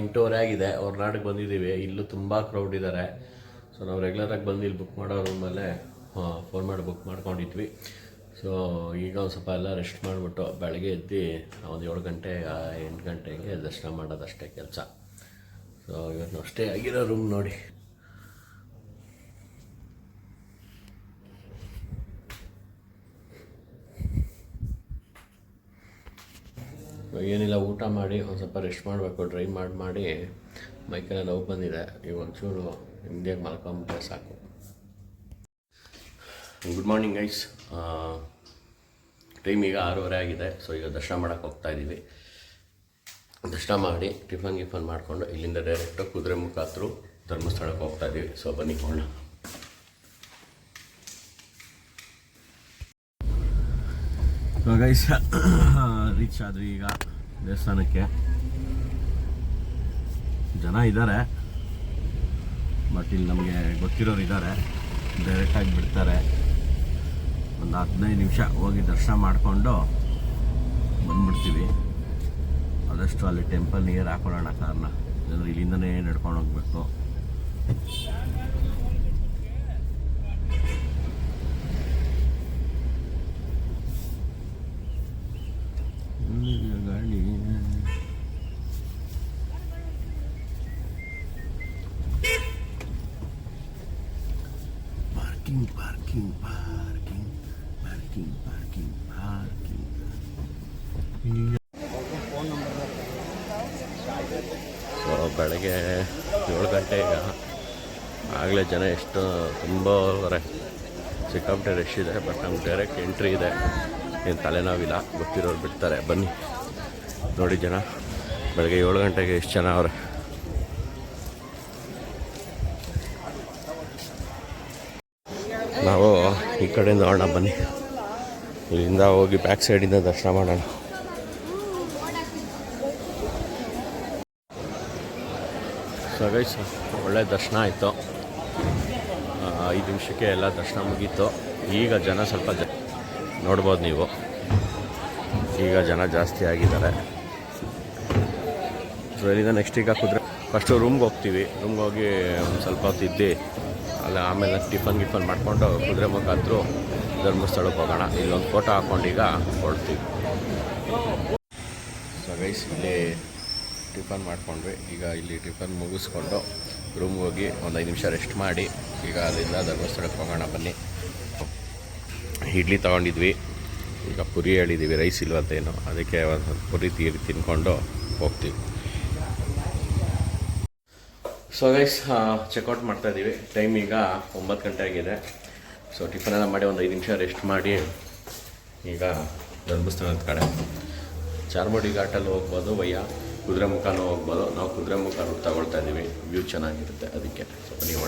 ಎಂಟೂವರೆ ಆಗಿದೆ ಹೊರನಾಡಿಗೆ ಬಂದಿದ್ದೀವಿ ಇಲ್ಲೂ ತುಂಬ ಕ್ರೌಡ್ ಇದ್ದಾರೆ ಸೊ ನಾವು ರೆಗ್ಯುಲರಾಗಿ ಬಂದು ಇಲ್ಲಿ ಬುಕ್ ಮಾಡೋ ರೂಮಲ್ಲೇ ಫೋನ್ ಮಾಡಿ ಬುಕ್ ಮಾಡ್ಕೊಂಡಿದ್ವಿ. ಸೊ ಈಗ ಒಂದು ಸ್ವಲ್ಪ ಎಲ್ಲ ರೆಸ್ಟ್ ಮಾಡಿಬಿಟ್ಟು ಬೆಳಗ್ಗೆ ಎದ್ದು ಒಂದು ಏಳು ಗಂಟೆ ಎಂಟು ಗಂಟೆಗೆ ದರ್ಶನ ಮಾಡೋದಷ್ಟೇ ಕೆಲಸ. ಸೊ ಇವತ್ತು ಅಷ್ಟೇ ಆಗಿರೋ ರೂಮ್ ನೋಡಿ. ಏನಿಲ್ಲ, ಊಟ ಮಾಡಿ ಒಂದು ಸ್ವಲ್ಪ ರೆಸ್ಟ್ ಮಾಡಬೇಕು ಡ್ರೈ ಮಾಡಿ ಮಾಡಿ ಮೈಕೆಲ್ಲ ನೋವು ಬಂದಿದೆ. ಈಗ ಒಂಚೂರು ಹಿಂದೆ ಮಲ್ಕೊಂಬಿಟ್ರೆ ಸಾಕು. ಗುಡ್ ಮಾರ್ನಿಂಗ್ ಗೈಸ್ ಟೈಮ್ ಈಗ ಆರೂವರೆ ಆಗಿದೆ. ಸೊ ಈಗ ದರ್ಶನ ಮಾಡೋಕ್ಕೆ ಹೋಗ್ತಾ ಇದ್ದೀವಿ ದರ್ಶನ ಮಾಡಿ ಟಿಫನ್ ಗಿಫನ್ ಮಾಡಿಕೊಂಡು ಇಲ್ಲಿಂದ ಡೈರೆಕ್ಟಾಗಿ ಕುದುರೆ ಮುಖ ಹತ್ರ ಧರ್ಮಸ್ಥಳಕ್ಕೆ ಹೋಗ್ತಾ ಇದ್ದೀವಿ ಸೊ ಬನ್ನಿ ಹೋಗೋಣ. ಗೈಸ್ ರೀಚ್ ಆದ್ವಿ ಈಗ ದೇವಸ್ಥಾನಕ್ಕೆ. ಜನ ಇದ್ದಾರೆ ಬಟ್ ಇಲ್ಲಿ ನಮಗೆ ಗೊತ್ತಿರೋರು ಇದ್ದಾರೆ ಡೈರೆಕ್ಟಾಗಿ ಬಿಡ್ತಾರೆ. ಒಂದು ಹದಿನೈದು ನಿಮಿಷ ಹೋಗಿ ದರ್ಶನ ಮಾಡಿಕೊಂಡು ಬಂದ್ಬಿಡ್ತೀವಿ. ಆದಷ್ಟು ಅಲ್ಲಿ ಟೆಂಪಲ್ ನೀರು ಹಾಕೊಳ್ಳೋಣ ಕಾರಣ. ಇಲ್ಲಿಂದನೇ ನಡ್ಕೊಂಡು ಹೋಗ್ಬೇಕು ಎಲ್ಲಿದೆ ಗಾಡಿ parking parking, parking parking parking parking. So ಬೆಳಗ್ಗೆ ಏಳು ಗಂಟೆಗೆ ಆಗಲೇ ಜನ ಎಷ್ಟು ತುಂಬ ಸಿಕ್ಕಾಪಟ್ಟೆ ರಶ್ ಇದೆ ಬಟ್ ನಮ್ಗೆ ಡೈರೆಕ್ಟ್ ಎಂಟ್ರಿ ಇದೆ. ಏನು ತಲೆನೋವಿಲ್ಲ ಗೊತ್ತಿರೋರು ಬಿಡ್ತಾರೆ. ಬನ್ನಿ. ನೋಡಿ ಜನ ಬೆಳಗ್ಗೆ ಏಳು ಗಂಟೆಗೆ ಎಷ್ಟು ಜನ ಅವ್ರೆ? ನಾವು ಈ ಕಡೆಯಿಂದ ನೋಡೋಣ, ಬನ್ನಿ. ಇಲ್ಲಿಂದ ಹೋಗಿ ಬ್ಯಾಕ್ ಸೈಡಿಂದ ದರ್ಶನ ಮಾಡೋಣ. ಸೊ ಗೈಸ್ ಒಳ್ಳೆ ದರ್ಶನ ಆಯಿತು. ಐದು ನಿಮಿಷಕ್ಕೆ ಎಲ್ಲ ದರ್ಶನ ಮುಗೀತು. ಈಗ ಜನ ಸ್ವಲ್ಪ ಜ ನೋಡ್ಬೋದು ನೀವು. ಈಗ ಜನ ಜಾಸ್ತಿ ಆಗಿದ್ದಾರೆ. ಸೊ ಇಲ್ಲಿಂದ ನೆಕ್ಸ್ಟ್ ಈಗ ಕುದುರೆ ಫಸ್ಟು ರೂಮ್ಗೆ ಹೋಗ್ತೀವಿ. ರೂಮ್ಗೆ ಹೋಗಿ ಒಂದು ಸ್ವಲ್ಪ ಹೊತ್ತು ಇದ್ದು. ಅಲ್ಲ, ಆಮೇಲೆ ಟಿಫನ್ ಗಿಫನ್ ಮಾಡಿಕೊಂಡು ಕುದುರೆ ಮುಖಾಂತರು ಧರ್ಮಸ್ಥಳಕ್ಕೆ ಹೋಗೋಣ. ಇಲ್ಲೊಂದು ಫೋಟೋ ಹಾಕ್ಕೊಂಡು ಈಗ ಹೊರಡ್ತೀವಿ. ಸೊ ಗೈಸ್ ಇಲ್ಲಿ ಟಿಫನ್ ಮಾಡ್ಕೊಂಡ್ವಿ. ಈಗ ಇಲ್ಲಿ ಟಿಫನ್ ಮುಗಿಸ್ಕೊಂಡು ರೂಮ್ಗೆ ಹೋಗಿ ಒಂದು ಐದು ನಿಮಿಷ ರೆಸ್ಟ್ ಮಾಡಿ. ಈಗ ಅಲ್ಲಿಂದ ಧರ್ಮಸ್ಥಳಕ್ಕೆ ಹೋಗೋಣ, ಬನ್ನಿ. ಇಡ್ಲಿ ತೊಗೊಂಡಿದ್ವಿ. ಈಗ ಪುರಿ ಹೇಳಿದ್ದೀವಿ ರೈಸ್ ಇಲ್ವಂತೇನು. ಅದಕ್ಕೆ ಒಂದು ಪುರಿ ತೀರಿ ತಿನ್ಕೊಂಡು ಹೋಗ್ತೀವಿ. ಸೊ ಗೈಸ್ ಚೆಕ್ಔಟ್ ಮಾಡ್ತಾ ಇದ್ದೀವಿ ಟೈಮ್ ಈಗ ಒಂಬತ್ತು ಗಂಟೆ ಆಗಿದೆ. ಸೊ ಟಿಫನ್ ಎಲ್ಲ ಮಾಡಿ ಒಂದು ಐದು ನಿಮಿಷ ರೆಸ್ಟ್ ಮಾಡಿ. ಈಗ ಧರ್ಮಸ್ಥಳದ ಕಡೆ ಚಾರ್ಮುಡಿ ಘಾಟಲ್ಲಿ ಹೋಗ್ಬೋದು, ವಯ್ಯ ಕುದುರೆ ಮುಖನೂ ಹೋಗ್ಬೋದು. ನಾವು ಕುದುರೆ ಮುಖ ತಗೊಳ್ತಾ ಇದ್ದೀವಿ ವ್ಯೂ ಚೆನ್ನಾಗಿರುತ್ತೆ ಅದಕ್ಕೆ. ಸೊ ನೀವು